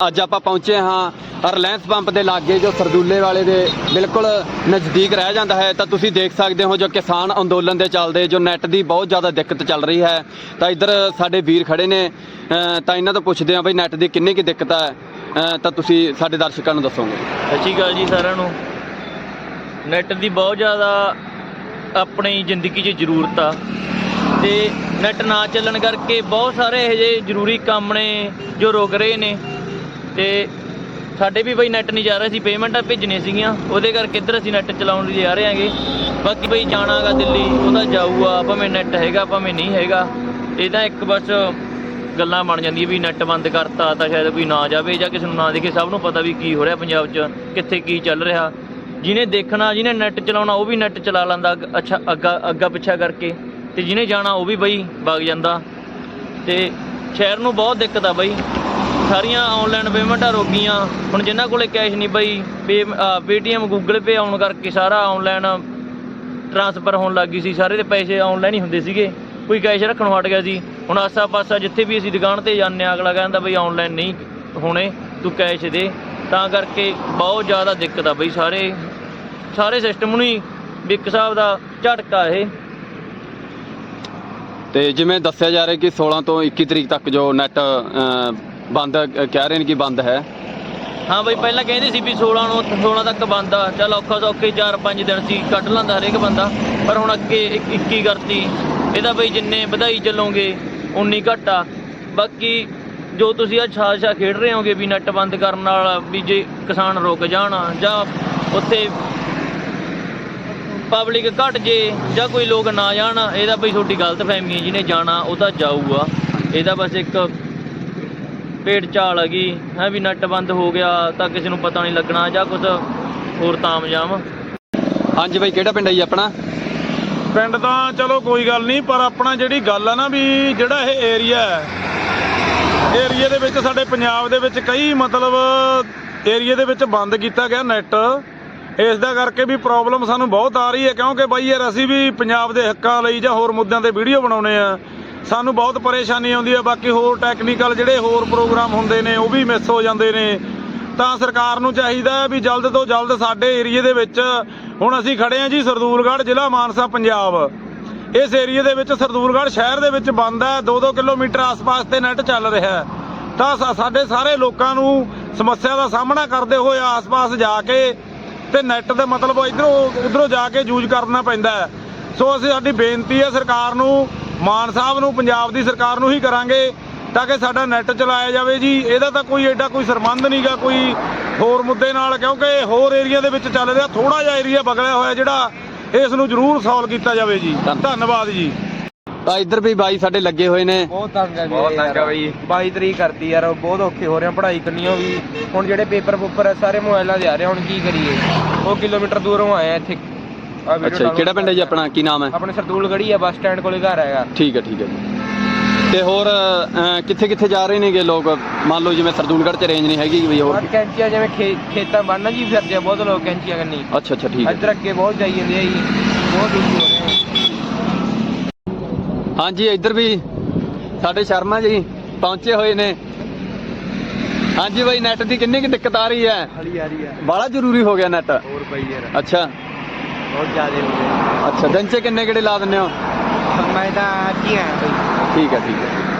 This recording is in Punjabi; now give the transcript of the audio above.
ਅੱਜ ਆਪਾਂ ਪਹੁੰਚੇ ਹਾਂ ਰਿਲਾਇੰਸ ਪੰਪ ਦੇ ਲਾਗੇ, ਜੋ ਸਰਦੂਲੇ ਵਾਲੇ ਦੇ ਬਿਲਕੁਲ ਨਜ਼ਦੀਕ ਰਹਿ ਜਾਂਦਾ ਹੈ। ਤਾਂ ਤੁਸੀਂ ਦੇਖ ਸਕਦੇ ਹੋ ਜੋ ਕਿਸਾਨ ਅੰਦੋਲਨ ਦੇ ਚੱਲਦੇ, ਜੋ ਨੈਟ ਦੀ ਬਹੁਤ ਜ਼ਿਆਦਾ ਦਿੱਕਤ ਚੱਲ ਰਹੀ ਹੈ। ਤਾਂ ਇੱਧਰ ਸਾਡੇ ਵੀਰ ਖੜੇ ਨੇ। ਤਾਂ ਇਹਨਾਂ ਤੋਂ ਪੁੱਛਦੇ ਹਾਂ ਬਈ ਨੈਟ ਦੀ ਕਿੰਨੀ ਕੀ ਦਿੱਕਤ ਹੈ। ਤਾਂ ਤੁਸੀਂ ਸਾਡੇ ਦਰਸ਼ਕਾਂ ਨੂੰ ਦੱਸੋਗੇ। ਸਤਿ ਸ਼੍ਰੀ ਅਕਾਲ ਜੀ ਸਾਰਿਆਂ ਨੂੰ। ਨੈੱਟ ਦੀ ਬਹੁਤ ਜ਼ਿਆਦਾ ਆਪਣੀ ਜ਼ਿੰਦਗੀ 'ਚ ਜ਼ਰੂਰਤ ਆ। ਤੇ ਨੈੱਟ ਨਾ ਚੱਲਣ ਕਰਕੇ ਬਹੁਤ ਸਾਰੇ ਇਹੋ ਜਿਹੇ ਜ਼ਰੂਰੀ ਕੰਮ ਨੇ ਜੋ ਰੁਕ ਰਹੇ ਨੇ। ਤੇ ਸਾਡੇ ਵੀ ਬਈ ਨੈੱਟ ਨਹੀਂ ਜਾ ਰਿਹਾ ਸੀ ਪੇਮੈਂਟਾਂ ਭੇਜਣੀਆਂ ਸੀਗੀਆਂ। ਉਹਦੇ ਕਰਕੇ ਇੱਧਰ ਅਸੀਂ ਨੈੱਟ ਚਲਾਉਣ ਲਈ ਜਾ ਰਹੇ ਹਾਂਗੇ। ਬਾਕੀ ਬਈ ਜਾਣਾਗਾ ਦਿੱਲੀ, ਉਹਦਾ ਜਾਊਗਾ, ਭਾਵੇਂ ਨੈੱਟ ਹੈਗਾ, ਭਾਵੇਂ ਨਹੀਂ ਹੈਗਾ। ਇਹ ਤਾਂ ਇੱਕ ਬਸ ਗੱਲਾਂ ਬਣ ਜਾਂਦੀਆਂ ਵੀ ਨੈੱਟ ਬੰਦ ਕਰਤਾ ਤਾਂ ਸ਼ਾਇਦ ਕੋਈ ਨਾ ਜਾਵੇ ਜਾਂ ਕਿਸੇ ਨੂੰ ਨਾ ਦੇਖੇ। ਸਭ ਨੂੰ ਪਤਾ ਵੀ ਕੀ ਹੋ ਰਿਹਾ ਪੰਜਾਬ 'ਚ, ਕਿੱਥੇ ਕੀ ਚੱਲ ਰਿਹਾ। ਜਿਹਨੇ ਦੇਖਣਾ, ਜਿਹਨੇ ਨੈੱਟ ਚਲਾਉਣਾ, ਉਹ ਵੀ ਨੈੱਟ ਚਲਾ ਲੈਂਦਾ ਅੱਗ- ਅੱਛਾ, ਅੱਗਾ ਅੱਗਾ ਪਿੱਛਾ ਕਰਕੇ। ਤੇ ਜਿਹਨੇ ਜਾਣਾ, ਉਹ ਵੀ ਬਈ ਵਗ ਜਾਂਦਾ। ਤੇ ਸ਼ਹਿਰ ਨੂੰ ਬਹੁਤ ਦਿੱਕਤ ਆ ਬਈ। ਸਾਰੀਆਂ ਆਨਲਾਈਨ ਪੇਮੈਂਟਾਂ ਰੁਕ ਗਈਆਂ ਹੁਣ ਜਿਨ੍ਹਾਂ ਕੋਲੇ ਕੈਸ਼ ਨਹੀਂ ਬਈ ਪੇਟੀਐਮ ਗੂਗਲ ਪੇ ਆਉਣ ਕਰਕੇ ਸਾਰਾ ਆਨਲਾਈਨ ਟ੍ਰਾਂਸਫਰ ਹੋਣ ਲੱਗ ਗਈ ਸੀ। ਸਾਰੇ ਦੇ ਪੈਸੇ ਆਨਲਾਈਨ ਹੀ ਹੁੰਦੇ ਸੀਗੇ। ਕੋਈ ਕੈਸ਼ ਰੱਖਣੋਂ ਹਟ ਗਿਆ ਸੀ। ਹੁਣ ਆਸਾ ਪਾਸਾ ਜਿੱਥੇ ਵੀ ਅਸੀਂ ਦੁਕਾਨ ਤੇ ਜਾਂਦੇ ਹਾਂ, ਅਗਲਾ ਕਹਿੰਦਾ ਬਈ ਆਨਲਾਈਨ ਨਹੀਂ ਹੋਣੇ, ਤੂੰ ਕੈਸ਼ ਦੇ। ਤਾਂ ਕਰਕੇ ਬਹੁਤ ਜ਼ਿਆਦਾ ਦਿੱਕਤ ਆ ਬਈ ਸਾਰੇ। ਸਾਰੇ ਸਿਸਟਮ ਨੂੰ ਹੀ ਵਿਕ ਸਾਹਿਬ ਦਾ ਝਟਕਾ ਇਹ। ਤੇ ਜਿਵੇਂ ਦੱਸਿਆ ਜਾ ਰਿਹਾ ਕਿ 16 ਤੋਂ 21 ਤਰੀਕ ਤੱਕ ਜੋ ਨੈਟ ਬੰਦ ਅ, ਕਹਿ ਰਹੇ ਨੇ ਕਿ ਬੰਦ ਹੈ। ਹਾਂ ਬਈ ਪਹਿਲਾਂ ਕਹਿੰਦੇ ਸੀ ਵੀ 16 ਨੂੰ 16 ਤੱਕ ਬੰਦ ਆ। ਚੱਲ ਔਖਾ ਸੌਖੇ 4-5 ਦਿਨ ਸੀ ਕੱਢ ਲੈਂਦਾ ਹਰੇਕ ਬੰਦਾ। ਪਰ ਹੁਣ ਅੱਗੇ 21 ਕਰਤੀ। ਇਹਦਾ ਬਈ ਜਿੰਨੇ ਵਧਾਈ ਚੱਲੋਗੇ ਉਨੀ ਘੱਟ ਆ। ਬਾਕੀ ਜੋ ਤੁਸੀਂ ਆ ਛਾਛਾ ਖੇਡ ਰਹੇ ਹੋਗੇ ਵੀ ਨੈਟ ਬੰਦ ਕਰਨ ਨਾਲ ਵੀ ਜੇ ਕਿਸਾਨ ਰੁਕ ਜਾਣ ਜਾਂ ਉੱਥੇ ਪਬਲਿਕ ਘਟ ਜੇ ਜਾਂ ਕੋਈ ਲੋਕ ਨਾ ਜਾਣ ਇਹਦਾ ਬਈ ਤੁਹਾਡੀ ਗਲਤ ਫਹਿਮੀ ਹੈ ਜਿਹਨੇ ਜਾਣਾ ਉਹ ਤਾਂ ਜਾਊਗਾ। ਇਹਦਾ ਬਸ ਇੱਕ ਪੇਟ ਚਾਲ ਹੈਗੀ ਹੈ ਵੀ ਨੈਟ ਬੰਦ ਹੋ ਗਿਆ ਤਾਂ ਕਿਸੇ ਨੂੰ ਪਤਾ ਨਹੀਂ ਲੱਗਣਾ ਜਾਂ ਕੁਝ ਹੋਰ ਤਾਮਜਾਮ ਹਾਂਜੀ ਬਈ ਕਿਹੜਾ ਪਿੰਡ ਹੈ ਜੀ ਆਪਣਾ? ਪਿੰਡ ਤਾਂ ਚਲੋ ਕੋਈ ਗੱਲ ਨਹੀਂ ਪਰ ਆਪਣਾ ਜਿਹੜੀ ਗੱਲ ਆ ਨਾ ਵੀ ਜਿਹੜਾ ਇਹ ਏਰੀਆ ਹੈ ਏਰੀਆ ਦੇ ਵਿੱਚ ਸਾਡੇ ਪੰਜਾਬ ਦੇ ਵਿੱਚ ਕਈ ਮਤਲਬ ਏਰੀਆ ਦੇ ਵਿੱਚ ਬੰਦ ਕੀਤਾ ਗਿਆ ਨੈਟ। ਇਸ ਦਾ ਕਰਕੇ ਵੀ ਪ੍ਰੋਬਲਮ ਸਾਨੂੰ ਬਹੁਤ ਆ ਰਹੀ ਹੈ ਕਿਉਂਕਿ ਬਾਈ ਯਾਰ ਅਸੀਂ ਵੀ ਪੰਜਾਬ ਦੇ ਹੱਕਾਂ ਲਈ ਜਾਂ ਹੋਰ ਮੁੱਦਿਆਂ ਤੇ ਵੀਡੀਓ ਬਣਾਉਨੇ ਆ। ਸਾਨੂੰ ਬਹੁਤ ਪਰੇਸ਼ਾਨੀ ਆਉਂਦੀ ਹੈ ਬਾਕੀ ਹੋਰ ਟੈਕਨੀਕਲ ਜਿਹੜੇ ਹੋਰ ਪ੍ਰੋਗਰਾਮ ਹੁੰਦੇ ਨੇ, ਉਹ ਵੀ ਮਿਸ ਹੋ ਜਾਂਦੇ ਨੇ। ਤਾਂ ਸਰਕਾਰ ਨੂੰ ਚਾਹੀਦਾ ਹੈ ਵੀ ਜਲਦ ਤੋਂ ਜਲਦ ਸਾਡੇ ਏਰੀਏ ਦੇ ਵਿੱਚ, ਹੁਣ ਅਸੀਂ ਖੜੇ ਹਾਂ ਜੀ ਸਰਦੂਲਗੜ੍ਹ, ਜ਼ਿਲ੍ਹਾ ਮਾਨਸਾ, ਪੰਜਾਬ। ਇਸ ਏਰੀਏ ਦੇ ਵਿੱਚ ਸਰਦੂਲਗੜ੍ਹ ਸ਼ਹਿਰ ਦੇ ਵਿੱਚ ਬੰਦ ਹੈ 2-2 ਕਿਲੋਮੀਟਰ ਆਸ-ਪਾਸ ਤੇ ਨੈਟ ਚੱਲ ਰਿਹਾ ਹੈ। ਤਾਂ ਸਾਡੇ ਸਾਰੇ ਲੋਕਾਂ ਨੂੰ ਸਮੱਸਿਆ ਦਾ ਸਾਹਮਣਾ ਕਰਦੇ ਹੋਏ ਆਸ-ਪਾਸ ਜਾ ਕੇ ਤੇ ਨੈਟ ਦਾ ਮਤਲਬ ਇਧਰੋਂ, ਉਧਰੋਂ ਜਾ ਕੇ ਯੂਜ਼ ਕਰਨਾ ਪੈਂਦਾ ਸੋ ਅਸੀਂ, ਸਾਡੀ ਬੇਨਤੀ ਹੈ ਸਰਕਾਰ ਨੂੰ ਮਾਨ ਸਾਹਿਬ ਨੂੰ ਪੰਜਾਬ ਦੀ ਸਰਕਾਰ ਨੂੰ ਹੀ ਕਰਾਂਗੇ ਤਾਂ ਕਿ ਸਾਡਾ ਨੈਟ ਚਲਾਇਆ ਜਾਵੇ ਜੀ। ਇਹਦਾ ਤਾਂ ਕੋਈ ਐਡਾ ਕੋਈ ਸਰਬੰਧ ਨਹੀਂਗਾ ਕੋਈ ਹੋਰ ਮੁੱਦੇ ਨਾਲ ਕਿਉਂਕਿ ਹੋਰ ਏਰੀਆ ਦੇ ਵਿੱਚ ਚੱਲ ਰਿਹਾ ਥੋੜਾ ਜਿਹਾ ਏਰੀਆ ਬਗਲਿਆ ਹੋਇਆ ਜਿਹੜਾ ਇਸ ਨੂੰ ਜ਼ਰੂਰ ਸੋਲਵ ਕੀਤਾ ਜਾਵੇ ਜੀ। ਧੰਨਵਾਦ ਜੀ। ਤਾਂ ਇੱਧਰ ਵੀ ਬਾਈ ਸਾਡੇ ਲੱਗੇ ਹੋਏ ਨੇ। ਬਹੁਤ ਤੰਗ ਹੈ ਬਹੁਤ ਤੰਗ ਹੈ ਬਈ। 22 ਤਰੀਕ ਕਰਤੀ ਯਾਰ ਬਹੁਤ ਔਖੇ ਹੋ ਰਹੇ ਆ ਪੜ੍ਹਾਈ ਕਰਨੀਓ ਵੀ ਹੁਣ ਜਿਹੜੇ ਪੇਪਰ ਪੂਪਰ ਸਾਰੇ ਮੋਬਾਈਲਾਂ ਦੇ ਆ ਰਹੇ ਹੁਣ ਕੀ ਕਰੀਏ? ਉਹ ਕਿਲੋਮੀਟਰ ਦੂਰੋਂ ਆਏ ਆ ਇੱਥੇ। ਆਹ video ਅੱਛਾ ਜੀ, download ਕਿਹੜਾ ਪਿੰਡ ਹੈ ਜੀ ਆਪਣਾ? ਕੀ ਨਾਮ ਹੈ? ਆਪਣੇ ਸਰਦੂਲ ਗੜੀ ਆ ਬੱਸ ਸਟੈਂਡ ਕੋਲੇ ਘਰ ਹੈਗਾ। ਠੀਕ ਹੈ ਠੀਕ ਹੈ ਜੀ। ਤੇ ਹੋਰ ਕਿੱਥੇ ਕਿੱਥੇ ਜਾ ਰਹੇ ਨੇਗੇ ਲੋਕ? ਮੰਨ ਲਓ ਜਿਵੇਂ ਸਰਦੂਲਗੜ੍ਹ ਚ ਰੇਂਜ ਨਹੀਂ ਹੈਗੀ ਵੀ ਹੋਰ ਕੈਂਚੀਆਂ ਜਿਵੇਂ ਖੇ- ਖੇਤਾਂ ਬੰਨ੍ਹਨਾ ਜੀ ਫਿਰਦੇ ਆ ਬਹੁਤ ਲੋਕ ਕੈਂਚੀਆਂ ਕਰਨੀ। ਅੱਛਾ ਅੱਛਾ ਠੀਕ ਹੈ। ਇੱਧਰ ਅੱਗੇ ਬਹੁਤ ਜਾਈ ਜਾਂਦੇ ਆ ਜੀ। ਬਹੁਤ ਦੁਖੀ ਹੋ ਰਹੇ ਆ। ਹਾਂਜੀ ਇੱਧਰ ਵੀ ਸਾਡੇ ਸ਼ਰਮਾ ਜੀ ਪਹੁੰਚੇ ਹੋਏ ਨੇ। ਹਾਂਜੀ ਬਾਈ ਨੈਟ ਦੀ ਕਿੰਨੀ ਕੁ ਦਿੱਕਤ ਆ ਰਹੀ ਹੈ? ਹਲੀ ਆ ਰਹੀ ਆ ਬੜਾ ਜ਼ਰੂਰੀ ਹੋ ਗਿਆ ਨੈਟ ਹੋਰ ਬਈ ਯਾਰ। ਅੱਛਾ। ਬਹੁਤ ਜ਼ਿਆਦਾ ਹੋ ਅੱਛਾ ਦਿਨ 'ਚ ਕਿੰਨੇ ਕਿਹੜੇ ਲਾ ਦਿੰਦੇ ਹੋ? ਮੈਂ ਤਾਂ ਅੱਜ ਹੀ। ਆਇਆ ਬਈ ਠੀਕ ਹੈ ਠੀਕ ਹੈ।